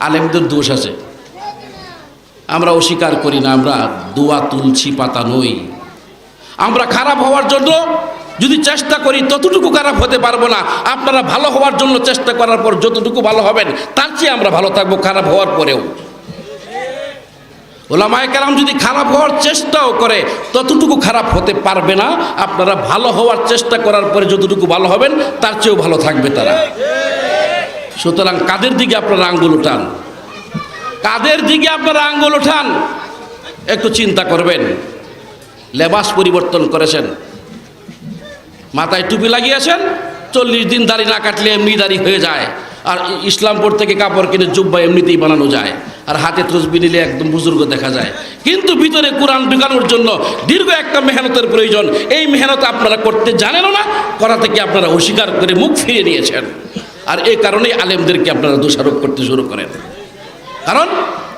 আলেমদের দোষ আছে। আমরা অস্বীকার করি না, আমরা দোয়া তুলছি, পাতা নই। আমরা খারাপ হওয়ার জন্য যদি চেষ্টা করি, ততটুকু খারাপ হতে পারব না। আপনারা ভালো হওয়ার জন্য চেষ্টা করার পর যতটুকু ভালো হবেন, তার চেয়ে আমরা ভালো থাকব, খারাপ হওয়ার পরেও। ওলামায় কালাম যদি খারাপ হওয়ার চেষ্টাও করে, ততটুকু খারাপ হতে পারবে না। আপনারা ভালো হওয়ার চেষ্টা করার পরে যতটুকু ভালো হবেন, তার চেয়েও ভালো থাকবে তারা। সুতরাং কাদের দিকে আপনারা আঙ্গুল উঠান? কাদের দিকে আপনারা আঙ্গুল উঠান? একটু চিন্তা করবেন। লেবাস পরিবর্তন করেছেন। মাথায় টুপি লাগিয়েছেন, চল্লিশ দিন দাড়ি না কাটলে এমনি দাড়ি হয়ে যায়। আর ইসলামপুর থেকে কাপড় কিনে জুব্বা এমনিতেই বানানো যায়। আর হাতে তসবি নিলে একদম বুজুর্গ দেখা যায়। কিন্তু ভিতরে কোরআন ঢুকানোর জন্য দীর্ঘ একটা মেহনতের প্রয়োজন। এই মেহনত আপনারা করতে জানেনও না করা থেকে আপনারা অস্বীকার করে মুখ ফিরিয়ে নিয়েছেন? আর এই কারণেই আলেমদেরকে আপনারা দোষারোপ করতে শুরু করেন। কারণ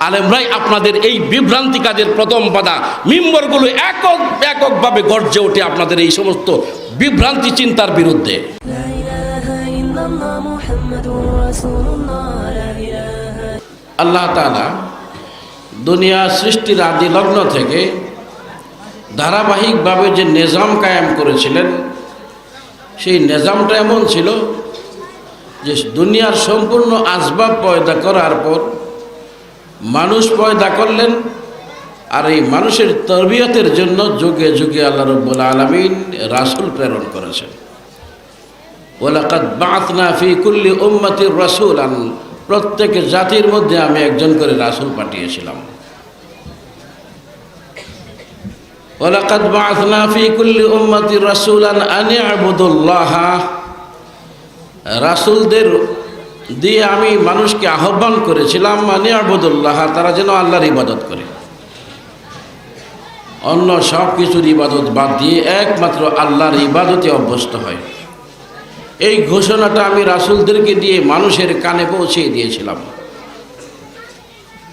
আলেমরাই আপনাদের এই বিভ্রান্তি কাজের প্রথম বাধা। মিম্বরগুলো একক, এককভাবে গর্জে ওঠে আপনাদের এই সমস্ত বিভ্রান্তি চিন্তার বিরুদ্ধে। আল্লাহ তালা দুনিয়া সৃষ্টির আদি লগ্ন থেকে ধারাবাহিকভাবে যে নিজাম কায়েম করেছিলেন, সেই নিজামটা এমন ছিল যে দুনিয়ার সম্পূর্ণ আসবাব পয়দা করার পর মানুষ পয়দা করলেন আর এই মানুষের তরবিয়তের জন্য যুগে যুগে আল্লাহ রব্বুল আলমিন রাসুল প্রেরণ করেছেন। ওলাকাত বাতনা ফি কুল্লি উম্মতির রাসুল আন প্রত্যেক জাতির মধ্যে আমি একজন করে রাসুল পাঠিয়েছিলাম। ওলাকাত বাতনা ফি কুল্লি উম্মতির রাসুল আন আনি আবুদুল্লাহ রাসুলদের দিয়ে আমি মানুষকে আহ্বান করেছিলাম আনি আবুদুল্লাহ, তারা যেন আল্লাহর ইবাদত করে। অন্য সব কিছুর ইবাদত বাদ দিয়ে একমাত্র আল্লাহর ইবাদতে অভ্যস্ত হয়। এই ঘোষণাটা আমি রাসুলদেরকে দিয়ে মানুষের কানে পৌঁছে দিয়েছিলাম।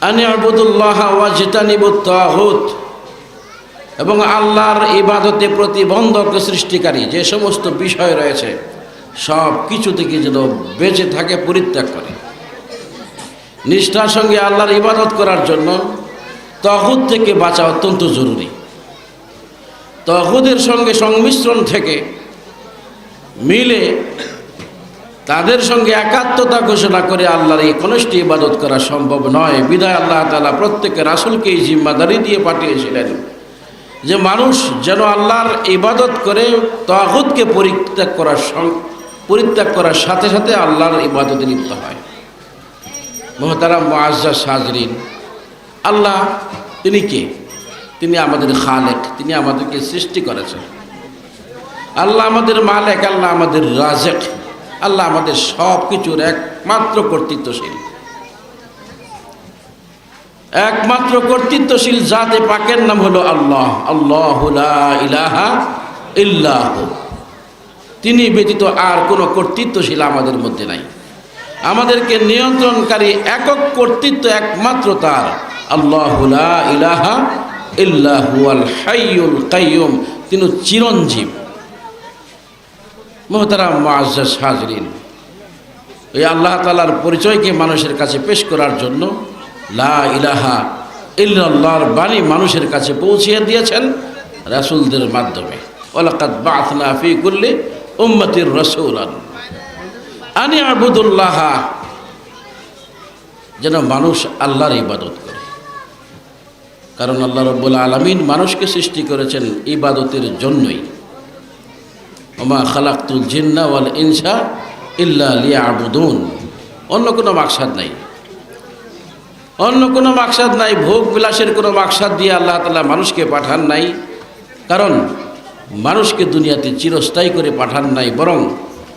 আনি আবুদুল্লাহ ওয়াজিতানিবুত তাহুত এবং আল্লাহর ইবাদতে প্রতিবন্ধক সৃষ্টিকারী যে সমস্ত বিষয় রয়েছে সব কিছু থেকে যেন বেঁচে থাকে, পরিত্যাগ করে। নিষ্ঠার সঙ্গে আল্লাহর ইবাদত করার জন্য তহুদ থেকে বাঁচা অত্যন্ত জরুরি। তহুদের সঙ্গে সংমিশ্রণ থেকে মিলে তাদের সঙ্গে একাত্মতা ঘোষণা করে আল্লাহর এই কনিষ্ঠ ইবাদত করা সম্ভব নয়। বিদায় আল্লাহ তালা প্রত্যেকে রাসুলকে এই জিম্মাদারি দিয়ে পাঠিয়েছিলেন যে মানুষ যেন আল্লাহর ইবাদত করে তহুদকে পরিত্যাগ করার পরিত্যাগ করার সাথে সাথে আল্লাহর ইবাদতে লিপ্ত হয়। মহতারাম মুআজ্জা সাজরিন, আল্লাহ তিনি কে? তিনি আমাদের খালেক, তিনি আমাদেরকে সৃষ্টি করেছেন। আল্লাহ আমাদের মালেক, আল্লাহ আমাদের রাজেক, আল্লাহ আমাদের সব কিছুর একমাত্র কর্তৃত্বশীল। একমাত্র কর্তৃত্বশীল জাতে পাকের নাম হলো আল্লাহ। আল্লাহ ইলাহা ইল্লাহ। তিনি ব্যতীত আর কোনো কর্তৃত্বশীল আমাদের মধ্যে নাই। আমাদেরকে নিয়ন্ত্রণকারী একক কর্তৃত্ব একমাত্র তার। আল্লাহ লা ইলাহা ইল্লাহু আল হাইয়ুল কাইয়ুম। তিনি চিরঞ্জীব। মোহতারাম মুআজ্জাজ হাজরিন এই আল্লাহ তালার পরিচয়কে মানুষের কাছে পেশ করার জন্য লা ইলাহা ইল্লাল্লাহর বাণী মানুষের কাছে পৌঁছিয়ে দিয়েছেন রাসূলদের মাধ্যমে। ওলাকাত বাথনা ফি কুল্লি উম্মতির রসুলান। আনি আবুদুল্লাহ। যেন মানুষ আল্লাহর ইবাদত করে। কারণ আল্লাহ রব্বুল আলমিন মানুষকে সৃষ্টি করেছেন ইবাদতের জন্যই। ওমা খালাক্তুল জিন্না ওয়াল ইনসা ইল্লা লিয়া আবুদুন অন্য কোনো মাকসাদ নাই। অন্য কোনো মাকসাদ নাই, ভোগ বিলাসের কোনো মাকসাদ দিয়ে আল্লাহ তালা মানুষকে পাঠান নাই। কারণ মানুষকে দুনিয়াতে চিরস্থায়ী করে পাঠান নাই, বরং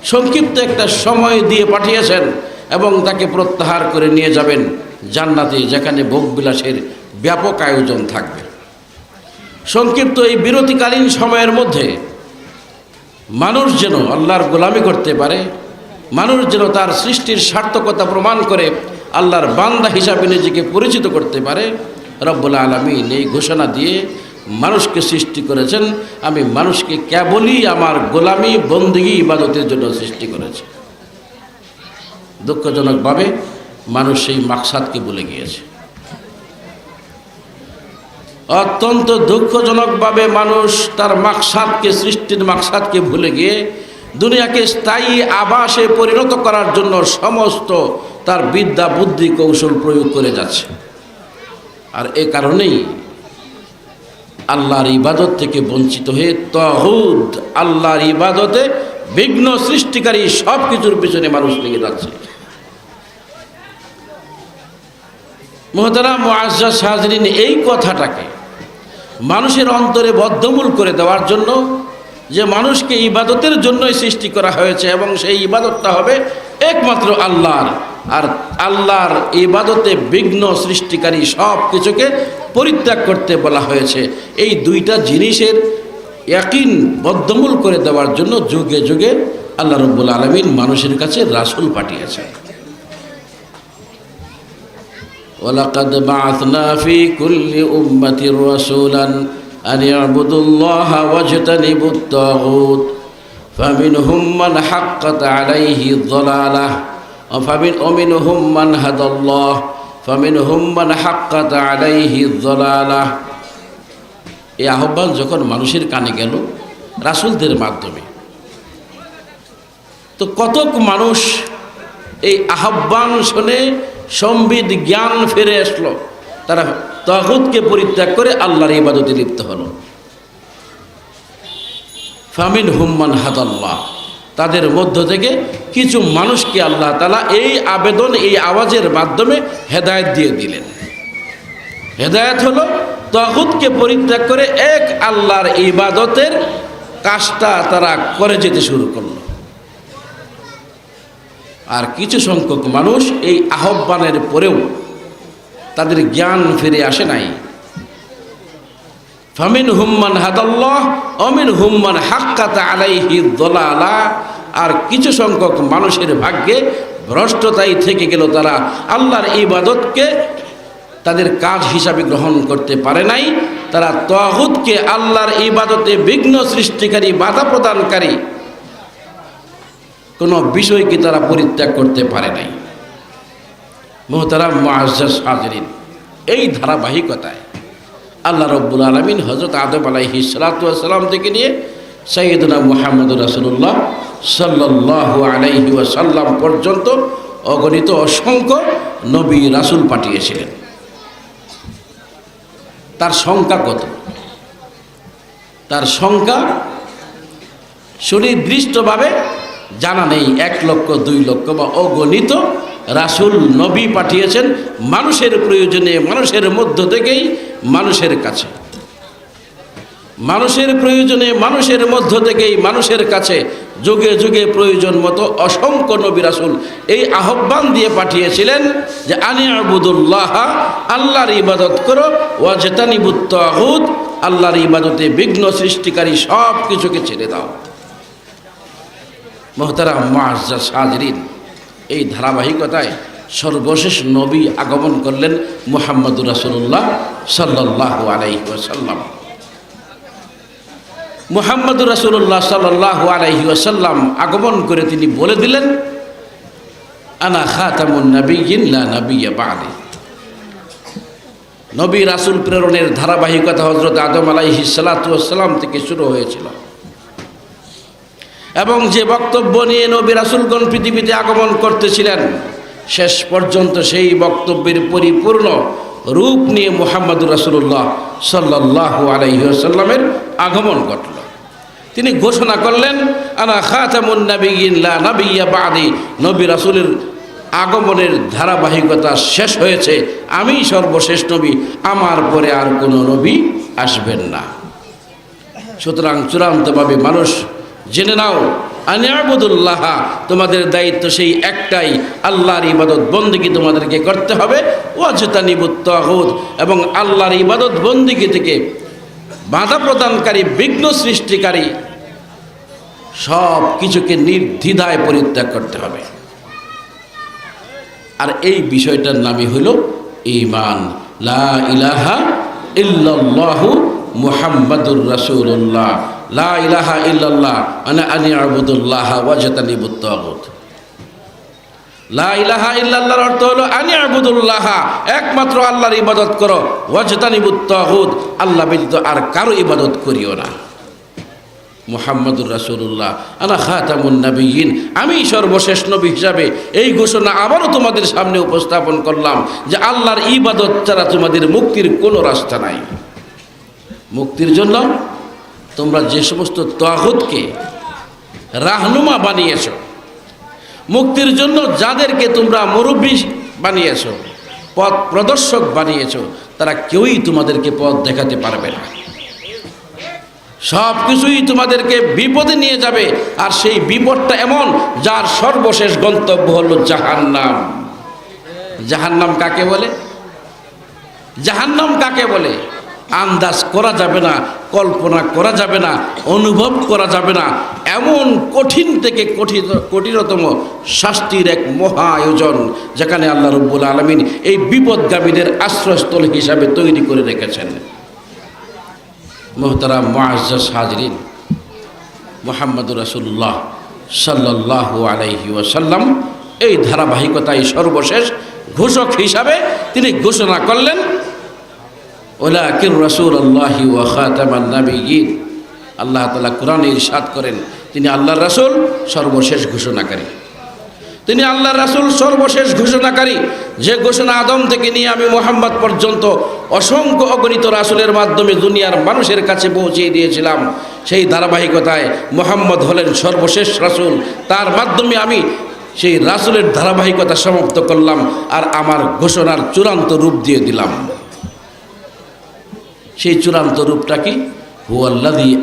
সংক্ষিপ্ত একটা সময় দিয়ে পাঠিয়েছেন এবং তাকে প্রত্যাহার করে নিয়ে যাবেন জান্নাতে, যেখানে ভোগ বিলাসের ব্যাপক আয়োজন থাকবে। সংক্ষিপ্ত এই বিরতিকালীন সময়ের মধ্যে মানুষ যেন আল্লাহর গোলামি করতে পারে, মানুষ যেন তার সৃষ্টির সার্থকতা প্রমাণ করে, আল্লাহর বান্দা হিসাবে নিজেকে পরিচিত করতে পারে, রব্বুল আলমিন এই ঘোষণা দিয়ে মানুষকে সৃষ্টি করেছেন, আমি মানুষকে কেবলই আমার গোলামি, বন্দিগি, ইবাদতের জন্য সৃষ্টি করেছি। দুঃখজনকভাবে মানুষ সেই মাকসাদকে ভুলে গিয়েছে। অত্যন্ত দুঃখজনকভাবে মানুষ তার মাকসাদকে, সৃষ্টির মাকসাদকে ভুলে গিয়ে দুনিয়াকে স্থায়ী আবাসে পরিণত করার জন্য সমস্ত তার বিদ্যা, বুদ্ধি, কৌশল প্রয়োগ করে যাচ্ছে। আর এ কারণেই আল্লাহর ইবাদত থেকে বঞ্চিত হয়ে তহুদ আল্লাহর ইবাদতে বিঘ্ন সৃষ্টিকারী সব কিছুর পিছনে মানুষ লেগে যাচ্ছে। মোহতারা মুআজ্জাজ হাজরিন এই কথাটাকে মানুষের অন্তরে বদ্ধমূল করে দেওয়ার জন্য যে মানুষকে ইবাদতের জন্যই সৃষ্টি করা হয়েছে এবং সেই ইবাদতটা হবে একমাত্র আল্লাহর আর আল্লাহর ইবাদতে বিঘ্ন সৃষ্টিকারী সব কিছুকে পরিত্যাগ করতে বলা হয়েছে এই দুইটা জিনিসের ইয়াকিন বদ্ধমূল করে দেওয়ার জন্য যুগে যুগে আল্লাহ রব্বুল আলমিন মানুষের কাছে রাসুল পাঠিয়েছে ولقد بعثنا في كل أمة رسولا أن يعبدوا الله واجتنبوا الطاغوت فمنهم من حقت عليه الضلالة ফামিন অমিন হুম্মান হাদল্লাহ ফামিন হুম্মান হাক্কাত আলাইহি দলালাহ এই আহ্বান যখন মানুষের কানে গেল, রাসুলদের মাধ্যমে। তো কতক মানুষ এই আহ্বান শুনে সম্বিত জ্ঞান ফিরে আসলো। তারা তহতকে পরিত্যাগ করে আল্লাহর ইবাদতে লিপ্ত হলো। ফামিন হুম্মান হাদল্লাহ। তাদের মধ্য থেকে কিছু মানুষকে আল্লাহ তালা এই আবেদন, এই আওয়াজের মাধ্যমে হেদায়ত দিয়ে দিলেন। হেদায়ত হলো তহুদকে পরিত্যাগ করে এক আল্লাহর ইবাদতের কাজটা তারা করে যেতে শুরু করল। আর কিছু সংখ্যক মানুষ এই আহ্বানের পরেও তাদের জ্ঞান ফিরে আসে নাই। ফামিন হুম্মান হাদাল্লাহ অমিন হুম্মান হাক্কাত আলাইহি দলালা। আর কিছু সংখ্যক মানুষের ভাগ্যে ভ্রষ্টতাই থেকে গেল তারা। আল্লাহর ইবাদতকে তাদের কাজ হিসাবে গ্রহণ করতে পারে নাই। তারা তহুদকে আল্লাহর ইবাদতে বিঘ্ন সৃষ্টিকারী, বাধা প্রদানকারী। কোনো বিষয়কে তারা পরিত্যাগ করতে পারে নাই। মোহতারাম মুআজ্জাজ হাজরিন, এই ধারাবাহিকতায় আল্লাহ রব্বুল আলমিন হজরত আদম আলাইহি সালাতাম থেকে নিয়ে সৈয়দনা মুহাম্মদ রাসুল্লাহ সাল্লাহ আলাইহি ওয়াসাল্লাম পর্যন্ত অগণিত অসংখ্য নবী রাসুল পাঠিয়েছিলেন। তার সংখ্যা কত? তার সংখ্যা সুনির্দিষ্টভাবে জানা নেই, এক লক্ষ, দুই লক্ষ বা অগণিত রাসুল নবী পাঠিয়েছেন। মানুষের প্রয়োজনে, মানুষের মধ্য থেকেই মানুষের কাছে। মানুষের প্রয়োজনে মানুষের মধ্য থেকেই মানুষের কাছে যুগে যুগে প্রয়োজন মতো অসংখ্য নবী রাসুল এই আহ্বান দিয়ে পাঠিয়েছিলেন যে, আনি আবুদুল্লাহ, আল্লাহর ইবাদত করো ওয়াজেতানিবুত্ত আহুদ আল্লাহর ইবাদতে বিঘ্ন সৃষ্টিকারী সব কিছুকে ছেড়ে দাও। মোহতারাম মুআজ্জাজ হাজরিন এই ধারাবাহিকতায় সর্বশেষ নবী আগমন করলেন মুহাম্মদুর রাসুল্লাহ সাল্লাহ আলাইহি ওয়াসাল্লাম। মুহাম্মদুর রাসুল্লাহ সাল্লাহ আলাইহি ওয়াসাল্লাম আগমন করে তিনি বলে দিলেন, আনা খাতামুন নবীন লা নবিয়্যা বাদি। নবী রাসুল প্রেরণের ধারাবাহিকতা হজরত আদম আলাইহি সালাতাম থেকে শুরু হয়েছিল। এবং যে বক্তব্য নিয়ে নবী রাসুলগণ পৃথিবীতে আগমন করতেছিলেন শেষ পর্যন্ত সেই বক্তব্যের পরিপূর্ণ রূপ নিয়ে মোহাম্মদুর রাসুল্লাহ সাল্লাহ আলাইসাল্লামের আগমন ঘটল। তিনি ঘোষণা করলেন, আনা নবিয়া বাদি। নবী রাসুলের আগমনের ধারাবাহিকতা শেষ হয়েছে। আমি সর্বশেষ নবী, আমার পরে আর কোনো নবী আসবেন না। সুতরাং চূড়ান্তভাবে মানুষ জেনে নাও আনিয়াবুদুল্লাহ তোমাদের দায়িত্ব সেই একটাই, আল্লাহর ইবাদত বন্দিকে তোমাদেরকে করতে হবে ওয়াজতানিবুত্তাহুদ এবং আল্লাহর ইবাদত বন্দিকে থেকে বাধা প্রদানকারী, বিঘ্ন সৃষ্টিকারী সব কিছুকে নির্দ্বিধায় পরিত্যাগ করতে হবে। আর এই বিষয়টার নামই হলো ইমান লা ইলাহা ইল্লাল্লাহু মুহাম্মাদুর রাসূলুল্লাহ। লা ইলাহা ইল্লাল্লাহ, আনা আনি আবুদুল্লাহ ওয়াজতানিবুত তাগুত লা ইলাহা ইল্লাল্লাহর অর্থ হলো আনি আবুদুল্লাহ, একমাত্র আল্লাহর ইবাদত করো ওয়াজতানিবুত তাগুত আল্লাহ ব্যতীত আর কারও ইবাদত করিও না। মোহাম্মদুর রাসূলুল্লাহ, আনা খাতামুন নাবিয়িন আমি সর্বশেষ নবী হিসাবে এই ঘোষণা আবারও তোমাদের সামনে উপস্থাপন করলাম যে আল্লাহর ইবাদত ছাড়া তোমাদের মুক্তির কোনো রাস্তা নাই। মুক্তির জন্য তোমরা যে সমস্ত তাগুতকে রাহনুমা বানিয়েছ, মুক্তির জন্য যাদেরকে তোমরা মুরব্বী বানিয়েছো, পথ প্রদর্শক বানিয়েছ, তারা কেউই তোমাদেরকে পথ দেখাতে পারবে না। সব কিছুই তোমাদেরকে বিপদে নিয়ে যাবে, আর সেই বিপদটা এমন যার সর্বশেষ গন্তব্য হলো জাহান্নাম। জাহান্নাম কাকে বলে? জাহান্নাম কাকে বলে? আন্দাজ করা যাবে না, কল্পনা করা যাবে না, অনুভব করা যাবে না। এমন কঠিন থেকে কঠিন, কঠিনতম শাস্তির এক মহা আয়োজন যেখানে আল্লাহ রব্বুল আলমিন এই বিপদগামীদের আশ্রয়স্থল হিসাবে তৈরি করে রেখেছেন। মোহতারা মুআজ্জাজ হাজরিন মোহাম্মদ রাসুল্লাহ সাল্লাহ আলাইহি ওয়াসাল্লাম এই ধারাবাহিকতায় সর্বশেষ ঘোষক হিসাবে তিনি ঘোষণা করলেন ওলাকির রসুল আল্লাহি ওয়া খাতামান নাবিয়িন আল্লাহ তাআলা কোরআনে ইরশাদ করেন, তিনি আল্লাহর রাসূল, সর্বশেষ ঘোষণাকারী। তিনি আল্লাহ রাসূল, সর্বশেষ ঘোষণাকারী। যে ঘোষণা আদম থেকে নিয়ে আমি মোহাম্মদ পর্যন্ত অসংখ্য অগণিত রাসূলের মাধ্যমে দুনিয়ার মানুষের কাছে পৌঁছিয়ে দিয়েছিলাম, সেই ধারাবাহিকতায় মোহাম্মদ হলেন সর্বশেষ রাসূল। তার মাধ্যমে আমি সেই রাসূলের ধারাবাহিকতা সমাপ্ত করলাম আর আমার ঘোষণার চূড়ান্ত রূপ দিয়ে দিলাম। সেই চূড়ান্ত রূপটা কি? হুয়াল্লাদি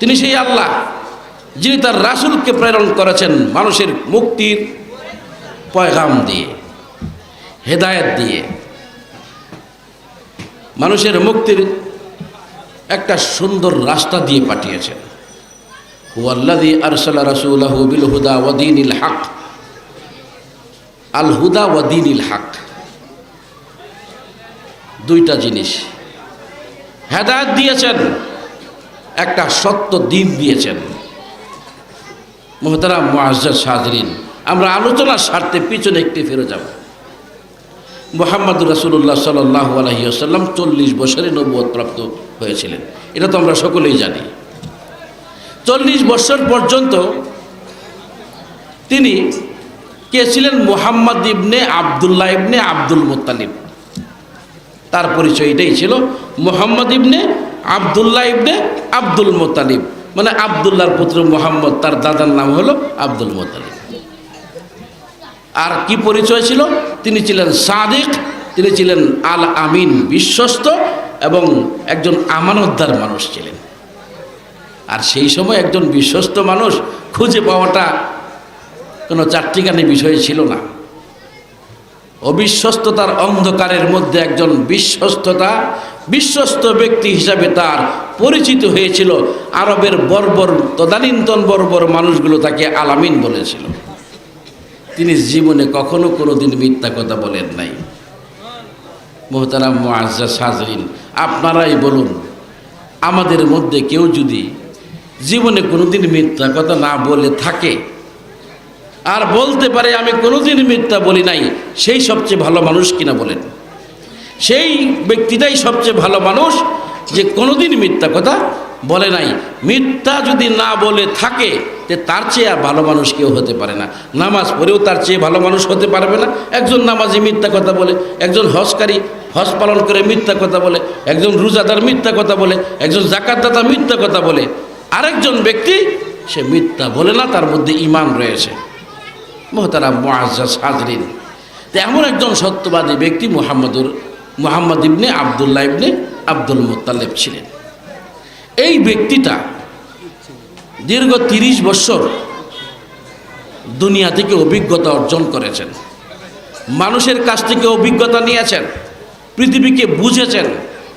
তিনি সেই আল্লাহ, যিনি তার রাসূলকে প্রেরণ করেছেন মানুষের মুক্তির পয়গাম দিয়ে, হেদায়েত দিয়ে। মানুষের মুক্তির একটা সুন্দর রাস্তা দিয়ে পাঠিয়েছেন। হুয়াল্লাদি আরসাল্লা রাসুলাহু বিল হুদা ওয়াদিনিল হক। আল হুদা ওয়াদিনিল হক। দুইটা জিনিস। হেদায়ত দিয়েছেন, একটা সত্য দিন দিয়েছেন। মোহতারা মুআজ্জাজ হাজরিন, আমরা আলোচনার স্বার্থে পিছনে একটি ফিরে যাব। মোহাম্মদ রাসুল্লাহ সাল্লাহ আলহিউসাল্লাম চল্লিশ বছরে নব্বত প্রাপ্ত হয়েছিলেন। এটা তো আমরা সকলেই জানি। চল্লিশ বছর পর্যন্ত তিনি কে ছিলেন? মোহাম্মদ ইবনে আবদুল্লাহ ইবনে আব্দুল মোত্তালিব। তার পরিচয় এটাই ছিল। মোহাম্মদ ইবনে আবদুল্লাহ ইবনে আব্দুল মোতালিব। মানে আবদুল্লাহর পুত্র মোহাম্মদ, তার দাদার নাম হলো আব্দুল মোতালিব। আর কি পরিচয় ছিল? তিনি ছিলেন সাদিক, তিনি ছিলেন আল আমিন বিশ্বস্ত এবং একজন আমানতদার মানুষ ছিলেন। আর সেই সময় একজন বিশ্বস্ত মানুষ খুঁজে পাওয়াটা কোনো চারটিখানি বিষয় ছিল না। অবিশ্বস্ততার অন্ধকারের মধ্যে একজন বিশ্বস্ততা, বিশ্বস্ত ব্যক্তি হিসাবে তার পরিচিত হয়েছিল। আরবের বর্বর, তদানীন্তন বর্বর মানুষগুলো তাকে আলামিন বলেছিল। তিনি জীবনে কখনো কোনো দিন মিথ্যা কথা বলেন নাই। মোহতারাম মুআজ্জাজ হাজরিন আপনারাই বলুন, আমাদের মধ্যে কেউ যদি জীবনে কোনোদিন মিথ্যা কথা না বলে থাকে আর বলতে পারে, আমি কোনোদিন মিথ্যা বলি নাই। সেই সবচেয়ে ভালো মানুষ কিনা বলেন। সেই ব্যক্তিটাই সবচেয়ে ভালো মানুষ যে কোনোদিন মিথ্যা কথা বলে নাই। মিথ্যা যদি না বলে থাকে, তে তার চেয়ে আর ভালো মানুষ কেউ হতে পারে না। নামাজ পড়েও তার চেয়ে ভালো মানুষ হতে পারবে না। একজন নামাজি মিথ্যা কথা বলে, একজন হজকারী হজ পালন করে মিথ্যা কথা বলে, একজন রোজাদার মিথ্যা কথা বলে, একজন জাকাতদাতা মিথ্যা কথা বলে। আরেকজন ব্যক্তি, সে মিথ্যা বলে না, তার মধ্যে ইমান রয়েছে। মোহতারা মুআজ্জাজ হাজরিন এমন একজন সত্যবাদী ব্যক্তি মোহাম্মদুর মোহাম্মদ ইবনে আবদুল্লাহ ইবনে আব্দুল মোত্তালেব ছিলেন। এই ব্যক্তিটা দীর্ঘ তিরিশ বছর দুনিয়া থেকে অভিজ্ঞতা অর্জন করেছেন। মানুষের কাছ থেকে অভিজ্ঞতা নিয়েছেন, পৃথিবীকে বুঝেছেন,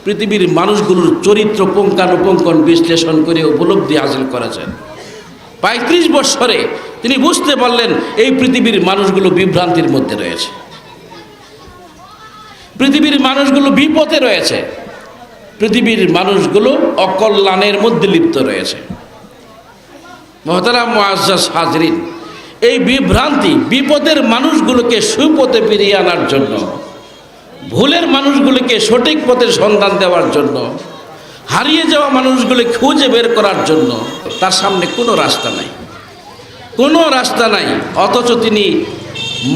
পৃথিবীর মানুষগুলোর চরিত্র পুঙ্খানুপুঙ্খন বিশ্লেষণ করে উপলব্ধি হাসিল করেছেন। পঁয়ত্রিশ বৎসরে তিনি বুঝতে পারলেন এই পৃথিবীর মানুষগুলো বিভ্রান্তির মধ্যে রয়েছে। পৃথিবীর মানুষগুলো বিপদে রয়েছে। পৃথিবীর মানুষগুলো অকল্যাণের মধ্যে লিপ্ত রয়েছে। মহতারা মুআজ্জাজ হাজরিন, এই বিভ্রান্তি বিপদের মানুষগুলোকে সুপথে ফিরিয়ে আনার জন্য, ভুলের মানুষগুলোকে সঠিক পথের সন্ধান দেওয়ার জন্য, হারিয়ে যাওয়া মানুষগুলো খুঁজে বের করার জন্য তার সামনে কোনো রাস্তা নাই। কোনো রাস্তা নাই, অথচ তিনি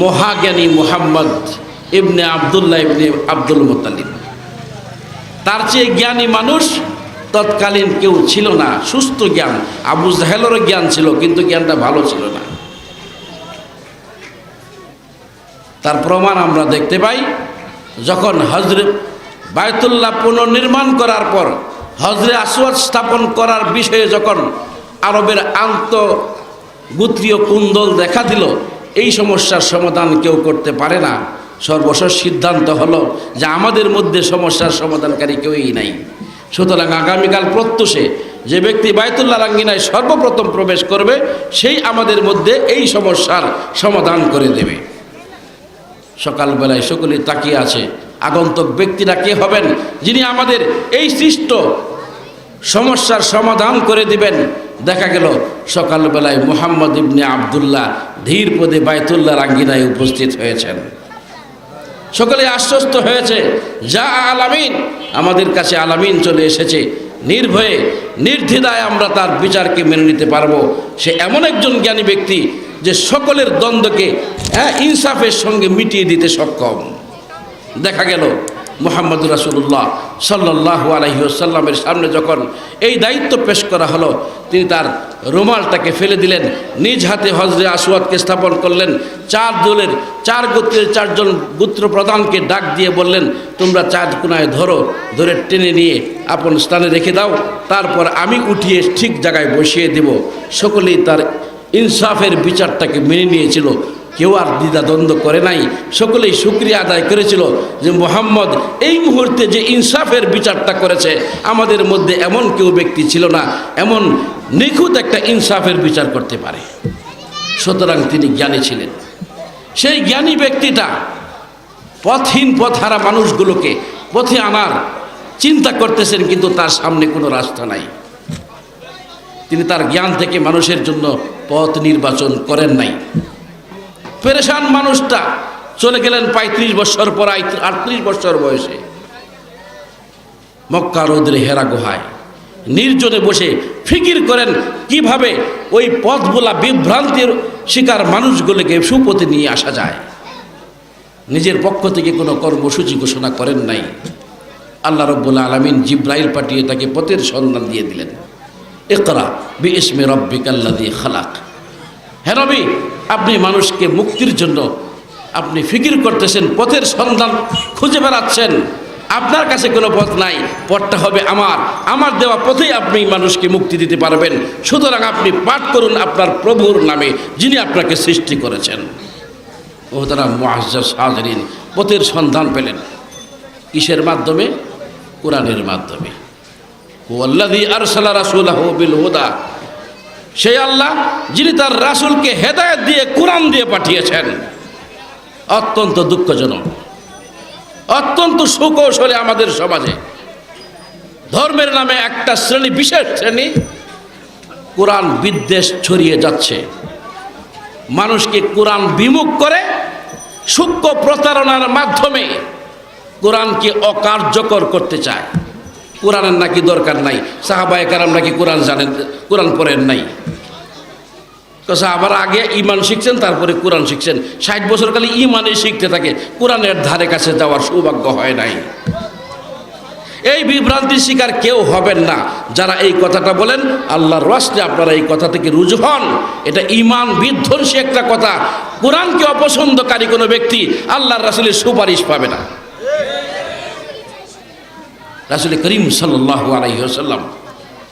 মহাজ্ঞানী মোহাম্মদ ইবনে আবদুল্লাহ ইবনে আব্দুল মোতালিব তার চেয়ে জ্ঞানী মানুষ তৎকালীন কেউ ছিল না, সুস্থ জ্ঞান। আবু জাহেলেরও জ্ঞান ছিল, কিন্তু জ্ঞানটা ভালো ছিল না। তার প্রমাণ আমরা দেখতে পাই, যখন হজরত বায়তুল্লাহ পুনর্নির্মাণ করার পর হজরে আসওয়াদ স্থাপন করার বিষয়ে যখন আরবের আন্ত গোত্রীয় কুন্দল দেখা দিল, এই সমস্যার সমাধান কেউ করতে পারে না। সর্বশেষ সিদ্ধান্ত হলো যে আমাদের মধ্যে সমস্যার সমাধানকারী কেউই নাই। সুতরাং আগামীকাল প্রত্যুষে যে ব্যক্তি বায়তুল্লাহ রাঙ্গিনায় সর্বপ্রথম প্রবেশ করবে, সেই আমাদের মধ্যে এই সমস্যার সমাধান করে দেবে। সকালবেলায় সকলে তাকিয়ে আছে, আগন্তক ব্যক্তিরা কে হবেন, যিনি আমাদের এই সৃষ্ট সমস্যার সমাধান করে দিবেন। দেখা গেল, সকালবেলায় মোহাম্মদ ইবনে আবদুল্লাহ ধীর পদে বায়তুল্লাহ রাঙ্গিনায় উপস্থিত হয়েছেন। সকলে আশ্বস্ত হয়েছে, যা আলামিন, আমাদের কাছে আলামিন চলে এসেছে। নির্ভয়ে নির্দ্বিধায় আমরা তার বিচারকে মেনে নিতে পারব। সে এমন একজন জ্ঞানী ব্যক্তি যে সকলের দ্বন্দ্বকে হ্যাঁ ইনসাফের সঙ্গে মিটিয়ে দিতে সক্ষম। দেখা গেল মোহাম্মদ রাসুল্লাহ সাল্লাহ আলহিউসাল্লামের সামনে যখন এই দায়িত্ব পেশ করা হলো, তিনি তার রুমালটাকে ফেলে দিলেন, নিজ হাতে হজরে আসওয়াদকে স্থাপন করলেন, চার দলের চার গোত্রের চারজন গোত্র প্রধানকে ডাক দিয়ে বললেন, তোমরা চাঁদ কোনায় ধরো, ধরে টেনে নিয়ে আপন স্থানে রেখে দাও, তারপর আমি উঠিয়ে ঠিক জায়গায় বসিয়ে দেব। সকলেই তার ইনসাফের বিচারটাকে মেনে নিয়েছিল। কেউ আর দ্বিধাদ্বন্দ্ব করে নাই। সকলেই শুক্রিয়া আদায় করেছিল যে মোহাম্মদ এই মুহূর্তে যে ইনসাফের বিচারটা করেছে, আমাদের মধ্যে এমন কেউ ব্যক্তি ছিল না, এমন নিখুঁত একটা ইনসাফের বিচার করতে পারে। সুতরাং তিনি জ্ঞানী ছিলেন। সেই জ্ঞানী ব্যক্তিটা পথহীন পথহারা মানুষগুলোকে পথে আনার চিন্তা করতেছেন, কিন্তু তার সামনে কোনো রাস্তা নাই। তিনি তার জ্ঞান থেকে মানুষের জন্য পথ নির্বাচন করেন নাই। পেরেশান মানুষটা চলে গেলেন পঁয়ত্রিশ বছর পর, আটত্রিশ বছর বয়সে। মক্কা রোদ্রে হেরা গুহায় নির্জনে বসে ফিকির করেন কীভাবে ওই পথগুলা বিভ্রান্তির শিকার মানুষগুলোকে সুপথে নিয়ে আসা যায়। নিজের পক্ষ থেকে কোনো কর্মসূচি ঘোষণা করেন নাই। আল্লাহ রব্বুল আলমিন জিব্রাইল পাঠিয়ে তাকে পথের সন্ধান দিয়ে দিলেন। একরা বি ইসমে রব্বিকাল্লা দিয়ে খালাক। হ্যাঁ রবি, আপনি মানুষকে মুক্তির জন্য আপনি ফিকির করতেছেন, পথের সন্ধান খুঁজে বেড়াচ্ছেন। আপনার কাছে কোনো পথ নাই, পথটা হবে আমার। আমার দেওয়া পথেই আপনি মানুষকে মুক্তি দিতে পারবেন। সুতরাং আপনি পাঠ করুন আপনার প্রভুর নামে, যিনি আপনাকে সৃষ্টি করেছেন। ও তারা মহাজ্জাজ হাজরিন, পথের সন্ধান পেলেন। কিসের মাধ্যমে? কোরআনের মাধ্যমে। ওয়াল্লাযী আরসালা রাসূলাহু বিল হুদা। সেই আল্লাহ যিনি তার রাসূলকে হেদায়েত দিয়ে কোরআন দিয়ে পাঠিয়েছেন। অত্যন্ত দুঃখজনক। অত্যন্ত সুকৌশলে আমাদের সমাজে। ধর্মের নামে একটা শ্রেণি, বিশেষ শ্রেণি, কোরআন বিদ্বেষ ছড়িয়ে যাচ্ছে। মানুষকে কোরআন বিমুখ করে সূক্ষ্ম প্রতারণার মাধ্যমে কোরআনকে অকার্যকর করতে চায়। কোরআনের নাকি দরকার নাই? সাহাবায় কারাম নাকি কোরআন জানেন, কোরআন পড়েন নাই? আবার আগে ইমান শিখছেন, তারপরে কোরআন শিখছেন। ষাট বছর কালে ইমানে শিখতে থাকে, কোরআনের ধারে কাছে যাওয়ার সৌভাগ্য হয় নাই। এই বিভ্রান্তির শিকার কেউ হবেন না। যারা এই কথাটা বলেন, আল্লাহর রসতে আপনারা এই কথা থেকে রুজু হন। এটা ইমান বিধ্বংসী একটা কথা। কোরআনকে অপছন্দকারী কোনো ব্যক্তি আল্লাহর রাসুলের সুপারিশ পাবে না। রাসুল করিম সাল্লাহ আলাইসাল্লাম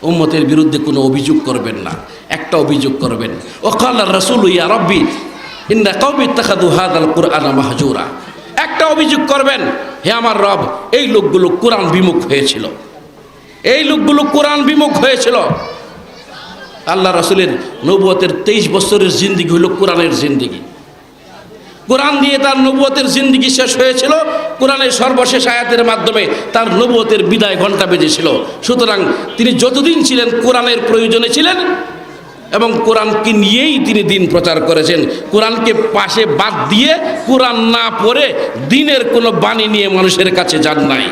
উম্মতের বিরুদ্ধে কোনো অভিযোগ করবেন না। একটা অভিযোগ করবেন। ও ওকাল্লা রসুল ইয়া রব্বি ইন্দা কবি তাকাদু হাদ আল কোরআন মাহজুরা। একটা অভিযোগ করবেন, হে আমার রব, এই লোকগুলো কোরআন বিমুখ হয়েছিল। এই লোকগুলো কোরআন বিমুখ হয়েছিল। আল্লাহ রসুলের নবুয়তের তেইশ বছরের জিন্দিগি হলো কোরআনের জিন্দিগি। কোরআন দিয়ে তার নবুয়তের জিন্দিগি শেষ হয়েছিল, কোরআনের সর্বশেষ আয়াতের মাধ্যমে তার নবুয়তের বিদায় ঘণ্টা বেজেছিল। সুতরাং তিনি যতদিন ছিলেন কোরআনের প্রয়োজনে ছিলেন এবং কোরআনকে নিয়েই তিনি দিন প্রচার করেছেন। কোরআনকে পাশে বাদ দিয়ে কোরআন না পড়ে দিনের কোনো বাণী নিয়ে মানুষের কাছে যান নাই।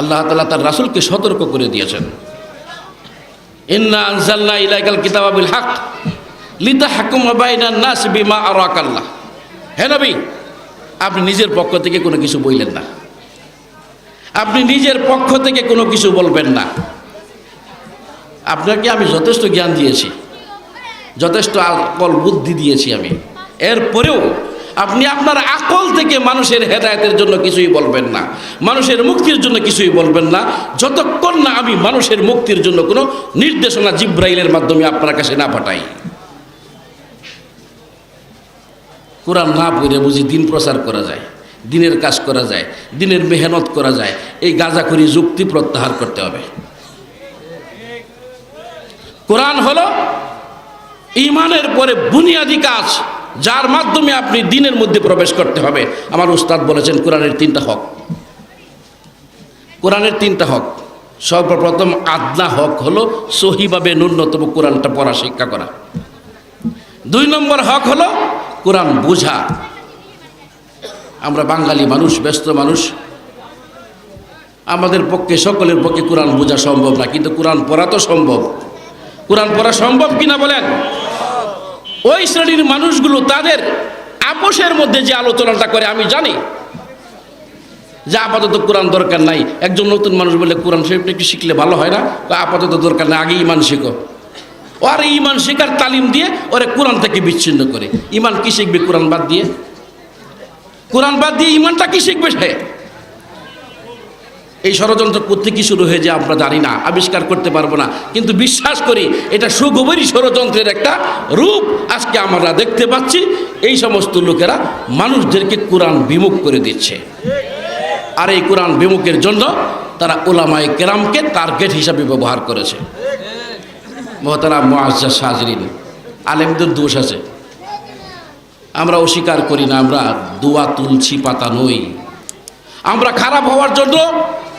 আল্লাহ তালা তার রাসুলকে সতর্ক করে দিয়েছেন। ইন্না আনজালনা ইলাইকাল কিতাবাবিল হক লিতা হাকুম নাস বিমা আরাকাল্লাহ। হে নবী, আপনি নিজের পক্ষ থেকে কোনো কিছু বললেন না। আপনি নিজের পক্ষ থেকে কোনো কিছু বলবেন না। আপনাকে আমি যথেষ্ট জ্ঞান দিয়েছি। যথেষ্ট আকল বুদ্ধি দিয়েছি আমি। এরপরেও আপনি আপনার আকল থেকে মানুষের হেদায়তের জন্য কিছুই বলবেন না। মানুষের মুক্তির জন্য কিছুই বলবেন না। যতক্ষণ না আমি মানুষের মুক্তির জন্য কোনো নির্দেশনা জিব্রাইলের মাধ্যমে আপনার কাছে না পাঠাই। কোরআন না পড়ে বুঝি দিন প্রচার করা যায়, দিনের কাজ করা যায়, দিনের মেহনত করা যায়, এই গাঁজাখুরি যুক্তি প্রত্যাহার করতে হবে। কোরআন হলো ইমানের পরে বুনিয়াদি কাজ, যার মাধ্যমে আপনি দিনের মধ্যে প্রবেশ করতে হবে। আমার উস্তাদ বলেছেন, কোরআনের তিনটা হক। কোরআনের তিনটা হক। সর্বপ্রথম আদনা হক হলো সহিভাবে ন্যূনতম কোরআনটা পড়া, শিক্ষা করা। দুই নম্বর হক হলো কোরআন বোঝা। আমরা বাঙালি মানুষ, ব্যস্ত মানুষ। আমাদের পক্ষে, সকলের পক্ষে কোরআন বোঝা সম্ভব না, কিন্তু কোরআন পড়া তো সম্ভব। কোরআন পড়া সম্ভব কিনা বলেন? ওই শ্রেণির মানুষগুলো তাদের আপোষের মধ্যে যে আলোচনাটা করে, আমি জানি। যে আপাতত কোরআন দরকার নাই। একজন নতুন মানুষ বলে কোরআন শরীফটা একটু শিখলে ভালো হয় না? আপাতত দরকার নাই আগে ইমান শিখো। ওর ইমান শেখার তালিম দিয়ে ওরে কোরআন থেকে বিচ্ছিন্ন করে। ইমান কি শিখবে কোরআন বাদ দিয়ে? কোরআন বাদ দিয়ে ইমানটা কি শিখবে সে? এই ষড়যন্ত্র করতে কি শুরু হয়ে যায় আমরা জানি না, আবিষ্কার করতে পারব না। কিন্তু বিশ্বাস করি, এটা সুগভীর ষড়যন্ত্রের একটা রূপ আজকে আমরা দেখতে পাচ্ছি। এই সমস্ত লোকেরা মানুষদেরকে কোরআন বিমুখ করে দিচ্ছে। আর এই কোরআন বিমুখের জন্য তারা ওলামায় কেরামকে টার্গেট হিসাবে ব্যবহার করেছে। মহতারা মোয়াজ্জা সাজরিন। আলেমদের দোষ আছে। আমরা অস্বীকার করি না, আমরা দোয়া তুলছি, পাতা নই। আমরা খারাপ হওয়ার জন্য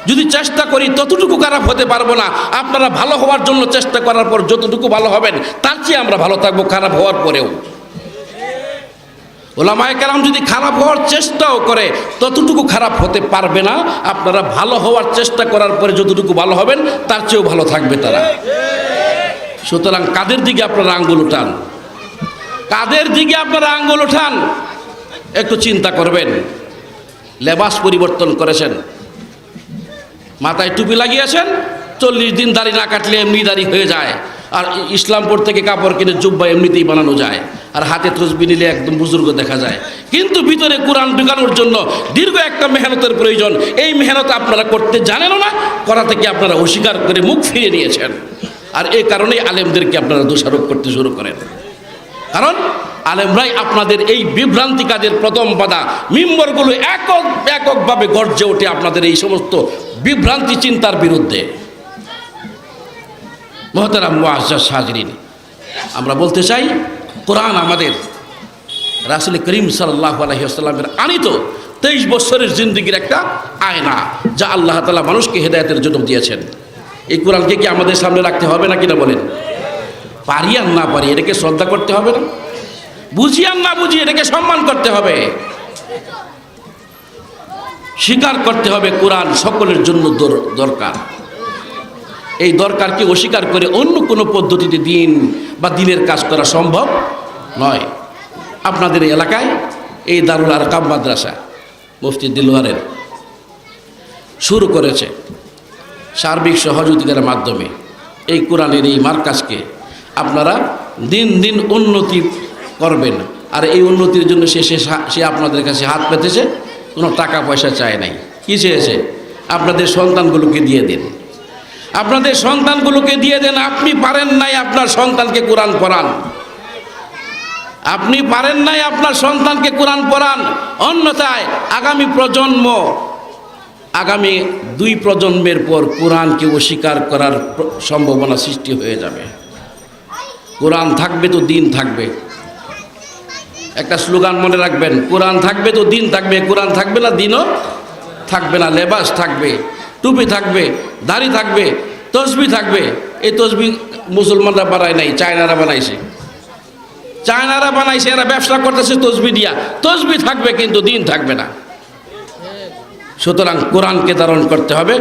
যদি চেষ্টা করি, ততটুকু খারাপ হতে পারব না। আপনারা ভালো হওয়ার জন্য চেষ্টা করার পর যতটুকু ভালো হবেন, তার চেয়ে আমরা ভালো থাকব খারাপ হওয়ার পরেও। ওলামায় কালাম যদি খারাপ হওয়ার চেষ্টাও করে, ততটুকু খারাপ হতে পারবে না। আপনারা ভালো হওয়ার চেষ্টা করার পরে যতটুকু ভালো হবেন, তার চেয়েও ভালো থাকবে তারা। সুতরাং কাদের দিকে আপনারা আঙ্গুল উঠান? কাদের দিকে আপনারা আঙ্গুল উঠান? একটু চিন্তা করবেন। লেবাস পরিবর্তন করেছেন। মাথায় টুপি লাগিয়েছেন, চল্লিশ দিন দাড়ি না কাটলে এমনি দাড়ি হয়ে যায়। আর ইসলামপুর থেকে কাপড় কিনে জুব্বা এমনিতেই বানানো যায়। আর হাতে তসবি নিলে একদম বুজুর্গ দেখা যায়। কিন্তু ভিতরে কোরআন ঢুকানোর জন্য দীর্ঘ একটা মেহনতের প্রয়োজন। এই মেহনত আপনারা করতে জানেনও না করা থেকে আপনারা অস্বীকার করে মুখ ফিরিয়ে নিয়েছেন। আর এই কারণেই আলেমদেরকে আপনারা দোষারোপ করতে শুরু করেন। কারণ আলেমরাই আপনাদের এই বিভ্রান্তি কাজের প্রথম বাধা। মিম্বরগুলো একক, এককভাবে গর্জে ওঠে আপনাদের এই সমস্ত বিভ্রান্তি চিন্তার বিরুদ্ধে। মহতারাম মুআজ্জাজ হাজরিন, আমরা বলতে চাই, কোরআন আমাদের রাসুল করিম সাল্লাহ আলহিহাস্লামের আনিত তেইশ বছরের জিন্দগির একটা আয়না, যা আল্লাহ তালা মানুষকে হেদায়তের জন্য দিয়েছেন। এই কোরআনকে কি আমাদের সামনে রাখতে হবে না কিনা বলেন? পারি আর না পারি, এটাকে শ্রদ্ধা করতে হবে না? বুঝি আর না বুঝি, এটাকে সম্মান করতে হবে। স্বীকার করতে হবে কোরআন সকলের জন্য দরকার। এই দরকারকে অস্বীকার করে অন্য কোনো পদ্ধতিতে দিন বা দিনের কাজ করা সম্ভব নয়। আপনাদের এলাকায় এই দারুল আরকাম মাদ্রাসা, মুফতি দিলওয়ারের, শুরু করেছে। সার্বিক সহযোগিতার মাধ্যমে এই কোরআনের এই মার্কাজকে আপনারা দিন দিন উন্নতি করবেন। আর এই উন্নতির জন্য সে সে আপনাদের কাছে হাত পেতেছে, কোনো টাকা পয়সা চায় নাই। কী চেয়েছে? আপনাদের সন্তানগুলোকে দিয়ে দিন। আপনাদের সন্তানগুলোকে দিয়ে দেন, আপনি পারেন নাই আপনার সন্তানকে কোরআন পড়ান। আপনি পারেন নাই আপনার সন্তানকে কোরআন পড়ান। অন্যথায় আগামী প্রজন্ম আগামী দুই প্রজন্মের পর কোরআনকে অস্বীকার করার সম্ভাবনা সৃষ্টি হয়ে যাবে। কোরআন থাকবে তো দিন থাকবে। একটা স্লোগান মনে রাখবেন, কোরআন থাকবে তো দিন থাকবে, কোরআন থাকবে না দিনও থাকবে না, লেবাস থাকবে, টুপি থাকবে, দাড়ি থাকবে, তসবি থাকবে। এই তসবি মুসলমানরা বানায় নাই, চায়নারা বানাইছে। চায়নারা বানাইছে, এরা ব্যবসা করতেছে তসবি দিয়া। তসবি থাকবে কিন্তু দিন থাকবে না। সুতরাং কোরআনকে ধারণ করতে হবে।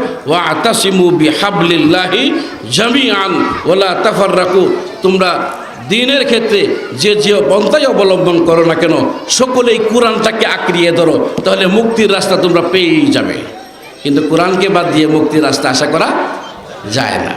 বিহাবলিল্লাহি জামিআন ওলা তোমরা দিনের ক্ষেত্রে যে যে পন্থাই অবলম্বন করো না কেন, সকলেই কোরআনটাকে আঁকড়িয়ে ধরো, তাহলে মুক্তির রাস্তা তোমরা পেয়েই যাবে। কিন্তু কোরআনকে বাদ দিয়ে মুক্তির রাস্তা আশা করা যায় না।